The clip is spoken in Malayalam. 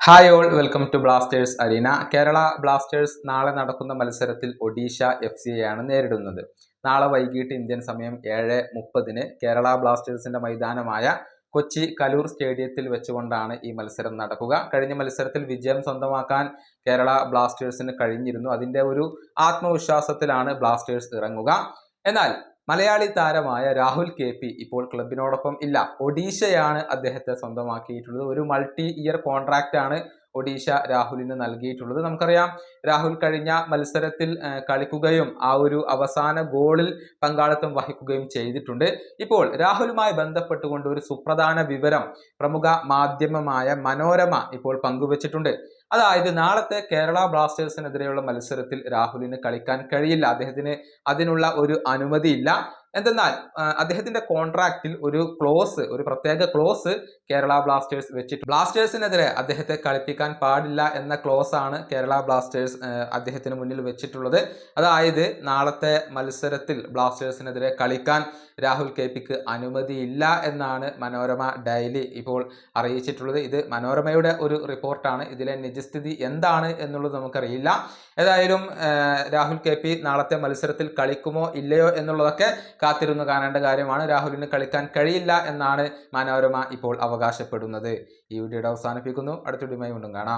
Hi all welcome to Blasters arena Kerala Blasters നാളെ നടക്കുന്ന മത്സരത്തിൽ ഒഡീഷ എഫ് സിയെയാണ് നേരിടുന്നത്. നാളെ വൈകിട്ട് ഇന്ത്യൻ സമയം ഏഴ് മുപ്പതിന് കേരള ബ്ലാസ്റ്റേഴ്സിന്റെ മൈതാനമായ കൊച്ചി കലൂർ സ്റ്റേഡിയത്തിൽ വെച്ചുകൊണ്ടാണ് ഈ മത്സരം നടക്കുക. കഴിഞ്ഞ മത്സരത്തിൽ വിജയം സ്വന്തമാക്കാൻ കേരള ബ്ലാസ്റ്റേഴ്സിന് കഴിഞ്ഞിരുന്നു. അതിന്റെ ഒരു ആത്മവിശ്വാസത്തിലാണ് ബ്ലാസ്റ്റേഴ്സ് ഇറങ്ങുക. എന്നാൽ മലയാളി താരമായ രാഹുൽ കെ പി ഇപ്പോൾ ക്ലബിനോടൊപ്പം ഇല്ല. ഒഡീഷയാണ് അദ്ദേഹത്തെ സ്വന്തമാക്കിയിട്ടുള്ളത്. ഒരു മൾട്ടി ഇയർ കോൺട്രാക്റ്റ് ആണ് ഒഡീഷ രാഹുലിന് നൽകിയിട്ടുള്ളത്. നമുക്കറിയാം രാഹുൽ കഴിഞ്ഞ മത്സരത്തിൽ കളിക്കുകയും ആ ഒരു അവസാന ഗോളിൽ പങ്കാളിത്തം വഹിക്കുകയും ചെയ്തിട്ടുണ്ട്. ഇപ്പോൾ രാഹുലുമായി ബന്ധപ്പെട്ടുകൊണ്ട് ഒരു സുപ്രധാന വിവരം പ്രമുഖ മാധ്യമമായ മനോരമ ഇപ്പോൾ പങ്കുവച്ചിട്ടുണ്ട്. അതായത് നാളത്തെ കേരള ബ്ലാസ്റ്റേഴ്സിനെതിരെയുള്ള മത്സരത്തിൽ രാഹുലിന് കളിക്കാൻ കഴിയില്ല. അദ്ദേഹത്തിന് അതിനുള്ള ഒരു അനുമതിയില്ല. എന്തെന്നാൽ അദ്ദേഹത്തിന്റെ കോൺട്രാക്റ്റിൽ ഒരു ക്ലോസ് ഒരു പ്രത്യേക ക്ലോസ് കേരള ബ്ലാസ്റ്റേഴ്സ് വെച്ചിട്ട് ബ്ലാസ്റ്റേഴ്സിനെതിരെ അദ്ദേഹത്തെ കളിപ്പിക്കാൻ പാടില്ല എന്ന ക്ലോസ് ആണ് കേരള ബ്ലാസ്റ്റേഴ്സ് അദ്ദേഹത്തിന് മുന്നിൽ വെച്ചിട്ടുള്ളത്. അതായത് നാളത്തെ മത്സരത്തിൽ ബ്ലാസ്റ്റേഴ്സിനെതിരെ കളിക്കാൻ രാഹുൽ കെ പിക്ക് അനുമതിയില്ല എന്നാണ് മനോരമ ഡെയിലി ഇപ്പോൾ അറിയിച്ചിട്ടുള്ളത്. ഇത് മനോരമയുടെ ഒരു റിപ്പോർട്ടാണ്. ഇതിലെ നിജസ്ഥിതി എന്താണ് എന്നുള്ളത് നമുക്കറിയില്ല. ഏതായാലും രാഹുൽ കെ പി നാളത്തെ മത്സരത്തിൽ കളിക്കുമോ ഇല്ലയോ എന്നുള്ളതൊക്കെ കാത്തിരുന്ന് കാണേണ്ട കാര്യമാണ്. രാഹുലിന് കളിക്കാൻ കഴിയില്ല എന്നാണ് മനോരമ ഇപ്പോൾ അവകാശപ്പെടുന്നത്. ഈ വീഡിയോയുടെ അവസാനിപ്പിക്കുന്നു. അടുത്ത വീഡിയോയുമായി വീണ്ടും കാണാം.